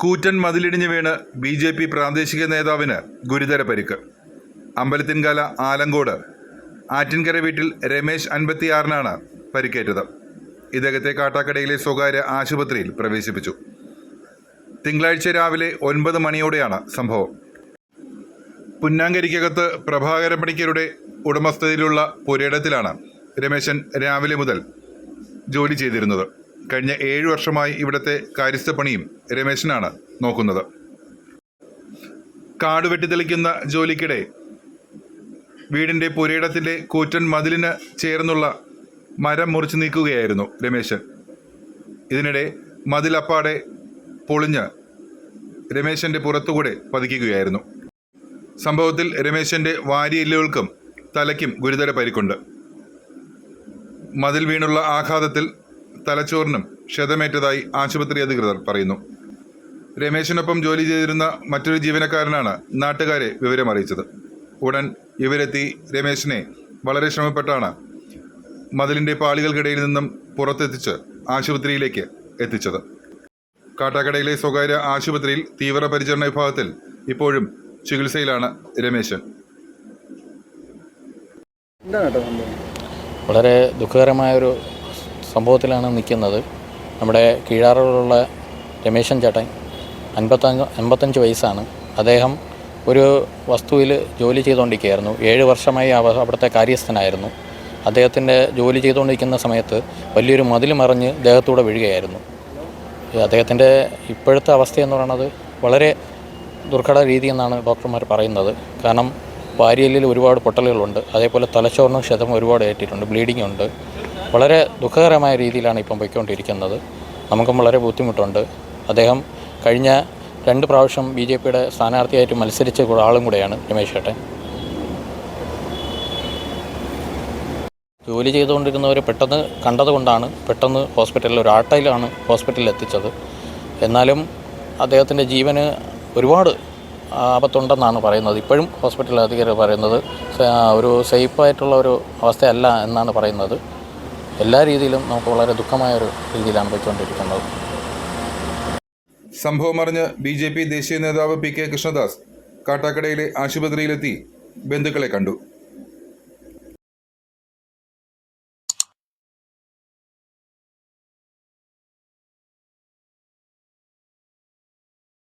കൂറ്റൻ മതിലിടിഞ്ഞ് വീണ് B J P പ്രാദേശിക നേതാവിന് ഗുരുതര പരിക്ക്. അമ്പലത്തിൻകാല ആലങ്കോട് ആറ്റിൻകര വീട്ടിൽ രമേശ് അൻപത്തിയാറിനാണ് പരിക്കേറ്റത്. ഇദ്ദേഹത്തെ കാട്ടാക്കടയിലെ സ്വകാര്യ ആശുപത്രിയിൽ പ്രവേശിപ്പിച്ചു. തിങ്കളാഴ്ച രാവിലെ ഒൻപത് മണിയോടെയാണ് സംഭവം. പുന്നാങ്കരിക്കകത്ത് പ്രഭാകര പണിക്കരുടെ ഉടമസ്ഥതയിലുള്ള പുരയിടത്തിലാണ് രമേശൻ രാവിലെ മുതൽ ജോലി ചെയ്തിരുന്നത്. കഴിഞ്ഞ ഏഴ് വർഷമായി ഇവിടുത്തെ കാര്യസ്ഥ പണിയും രമേശനാണ് നോക്കുന്നത്. കാട് വെട്ടിത്തെളിക്കുന്ന ജോലിക്കിടെ വീടിന്റെ പുരയിടത്തിന്റെ കൂറ്റൻ മതിലിന് ചേർന്നുള്ള മരം മുറിച്ച് നീക്കുകയായിരുന്നു രമേശൻ. ഇതിനിടെ മതിലപ്പാടെ പൊളിഞ്ഞ് രമേശന്റെ പുറത്തുകൂടെ പതിക്കുകയായിരുന്നു. സംഭവത്തിൽ രമേശന്റെ വാരിയെല്ലുകൾക്കും തലയ്ക്കും ഗുരുതര പരിക്കുണ്ട്. മതിൽ വീണുള്ള ആഘാതത്തിൽ തലച്ചോറിനും ക്ഷതമേറ്റതായി ആശുപത്രി അധികൃതർ പറയുന്നു. രമേശിനൊപ്പം ജോലി ചെയ്തിരുന്ന മറ്റൊരു ജീവനക്കാരനാണ് നാട്ടുകാരെ വിവരമറിയിച്ചത്. ഉടൻ ഇവരെത്തി രമേശിനെ വളരെ ശ്രമപ്പെട്ടാണ് മതിലിന്റെ പാളികൾക്കിടയിൽ നിന്നും പുറത്തെത്തിച്ച് ആശുപത്രിയിലേക്ക് എത്തിച്ചത്. കാട്ടാക്കടയിലെ സ്വകാര്യ ആശുപത്രിയിൽ തീവ്രപരിചരണ വിഭാഗത്തിൽ ഇപ്പോഴും ചികിത്സയിലാണ് രമേശൻ വളരെ ദുഃഖകരമായൊരു സംഭവത്തിലാണ് നിൽക്കുന്നത്. നമ്മുടെ കീഴാറുള്ള രമേശൻ ചേട്ടൻ അൻപത്തഞ്ച് അൻപത്തഞ്ച് വയസ്സാണ്. അദ്ദേഹം ഒരു വസ്തുവിൽ ജോലി ചെയ്തുകൊണ്ടിരിക്കുകയായിരുന്നു. ഏഴ് വർഷമായി അവ അവിടുത്തെ കാര്യസ്ഥനായിരുന്നു. അദ്ദേഹത്തിന്റെ ജോലി ചെയ്തുകൊണ്ടിരിക്കുന്ന സമയത്ത് വലിയൊരു മതിൽ മറിഞ്ഞ് ദേഹത്തൂടെ വീഴുകയായിരുന്നു. അദ്ദേഹത്തിന്റെ ഇപ്പോഴത്തെ അവസ്ഥയെന്ന് പറയുന്നത് വളരെ ദുർഘട രീതി എന്നാണ് ഡോക്ടർമാർ പറയുന്നത്. കാരണം വാരിയലിൽ ഒരുപാട് പൊട്ടലുകളുണ്ട്. അതേപോലെ തലച്ചോറിനും ക്ഷതം ഒരുപാട് ഏറ്റിട്ടുണ്ട്. ബ്ലീഡിംഗ് ഉണ്ട് വളരെ ദുഃഖകരമായ രീതിയിലാണ് ഇപ്പം പോയിക്കൊണ്ടിരിക്കുന്നത്. നമുക്കും വളരെ ബുദ്ധിമുട്ടുണ്ട്. അദ്ദേഹം കഴിഞ്ഞ രണ്ട് പ്രാവശ്യം ബി ജെ പിയുടെ സ്ഥാനാർത്ഥിയായിട്ട് മത്സരിച്ച ആളും കൂടെയാണ് രമേശ് ചേട്ടൻ ജോലി ചെയ്തുകൊണ്ടിരുന്നവർ പെട്ടെന്ന് കണ്ടതുകൊണ്ടാണ് പെട്ടെന്ന് ഹോസ്പിറ്റലിൽ ഒരു ആട്ടയിലാണ് ഹോസ്പിറ്റലിൽ എത്തിച്ചത്. എന്നാലും അദ്ദേഹത്തിന്റെ ജീവന് ഒരുപാട് ആപത്തുണ്ടെന്നാണ് പറയുന്നത്. ഇപ്പോഴും ഹോസ്പിറ്റൽ അധികൃതർ പറയുന്നത് ഒരു സേഫായിട്ടുള്ള ഒരു അവസ്ഥയല്ല എന്നാണ് പറയുന്നത്. എല്ലാ രീതിയിലും നമുക്ക് വളരെ ദുഃഖമായ ഒരു രീതിയിലാണ് പോയിക്കൊണ്ടിരിക്കുന്നത്. സംഭവം അറിഞ്ഞ് ബി ജെ പി ദേശീയ നേതാവ് പി കെ കൃഷ്ണദാസ് കാട്ടാക്കടയിലെ ആശുപത്രിയിലെത്തി ബന്ധുക്കളെ കണ്ടു.